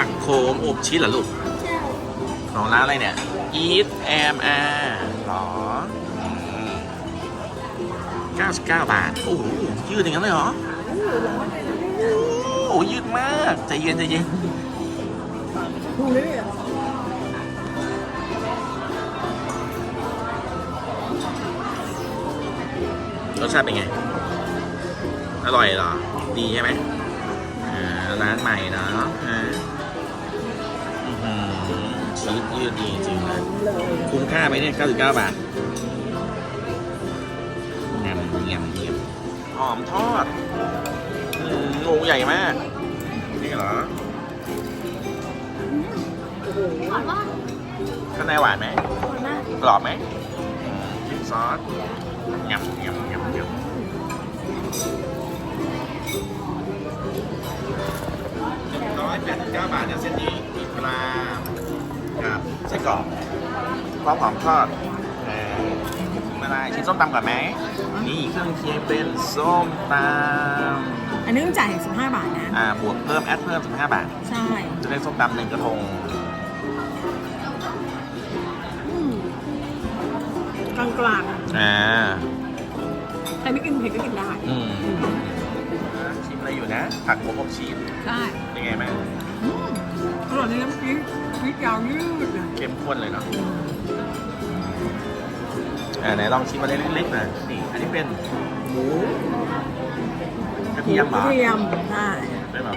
ผักโขมอบชีสเหรอลูกของร้านอะไรเนี่ย Eat M R หรอ 99 บาท โอ้โห ยืดอย่างนั้นเลยเหรอ โอ้ยืดมาก ใจเย็นใจเย็นรสชาติเป็นไง อร่อยเหรอ ดีใช่ไหมร้านใหม่เนาะ อ่าอื้อหือชีสยืดดีจริงๆเลยเลยคุ้มค่าไหมเนี่ย 99 บาทยำยำยำหอมทอดอืมโอ้ใหญ่มาก นี่เหรอโอ้โหข้างในหวานไหมมากกรอบไหมอืมจิ้มซอสยำยำยำยำร้อยแปดสิบเก้าบาทเนี่ยเส้นนี้มีปลากับไส้กรอกพร้อมหอมทอดเออไม่ได้ชิ้นส้มตำก่อนไหม นี่เครื่องเคียงเป็นส้มตำอันนี้ต้องจ่าย15 บาทนะ อ่า บวกเพิ่มแอดเพิ่ม 15 บาท ใช่ จะได้ส้มตำหนึ่งกระทงอืมกลางกลางอ่าๆใครไม่กินเผ็ดก็กินได้ อืมชิมอะไรอยู่นะ ผักโขมอบชีสใช่ เป็นไงแม่ อืมอร่อยในน้ำพริกพริกยาวยืดเลยเข้มข้นเลยเนาะอ่าไหนลองชิมอะไรเล็กๆหน่อยนี่อันนี้เป็นหมูกระเทียมเหรกอระเทียมใช่เป็นแบบ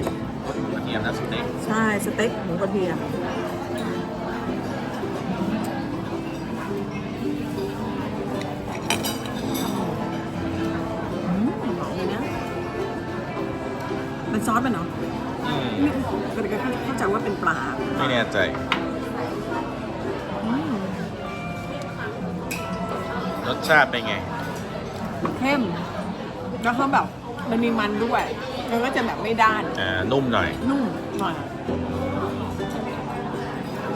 กระเทียมนะสุดเด็กใช่สเต็กหมูกระเทียมอืมหอมเลยนะมันซอสมันเนาะอืมนี่ ก็เลยเข้าใจว่าเป็นปลาไม่แน่ใจรสชาติเป็นไง เข้ม แล้วเขาแบบมันมีมันด้วย มันก็จะแบบไม่ด้าน อ่า นุ่มหน่อย นุ่มหน่อย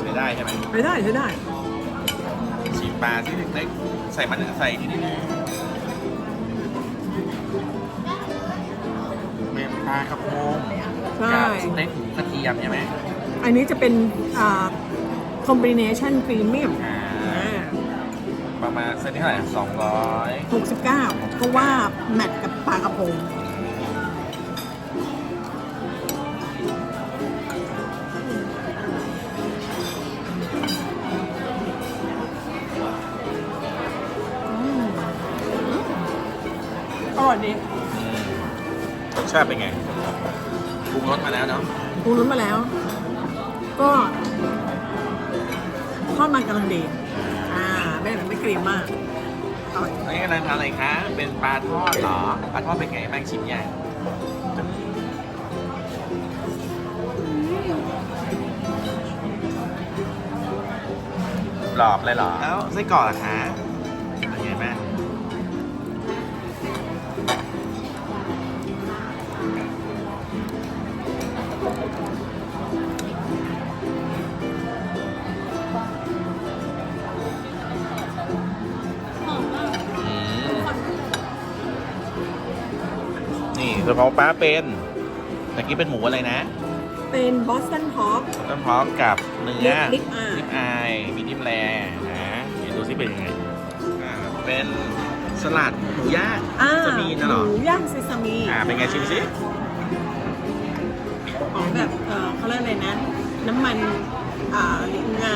ใช้ได้ใช่ไหมใช้ได้ใช้ได้ชิมปลาที่เล็กๆใส่มันใส่ที่นี่เป็นปลากระพง ใช่ กับสเต็กกระเทียมใช่ไหมอันนี้จะเป็นอ่าคอมบิเนชันพรีเมียมอ่าประมาณเส้นที่เท่าไหร่สองร้อย69 เพราะว่าแมทกับปลากระพงอืมอร่อยดี รสชาติเป็นไง ปรุงรสมาแล้วเนาะปรุงรสมาแล้ว ก็ทอดมันกำลังดี อ่า ไม่แบบไม่เกรียมมากอร่อยนี่กำลังทำอะไรคะ เป็นปลาทอดเหรอ ปลาทอดเป็นไงบ้างชิมยังกรอบเลยเหรอ แล้วไส้กรอกล่ะคะ นี่กระเพราปลาเป็นตะกี้เป็นหมูอะไรนะ เป็นบอสตันฮอปต้นพร้อมกับเนื้อลิปอายลิปอายมีดิมแรนะเดี๋ยวดูซิเป็นยังไงอ่าเป็นสลัดหมูย่างอ่าจะมีนะเหรอหมูย่างเซซามิอ่าเป็นไงชิมสิของแบบเออเขาเรียกอะไรนะ น้ำมันอ่างา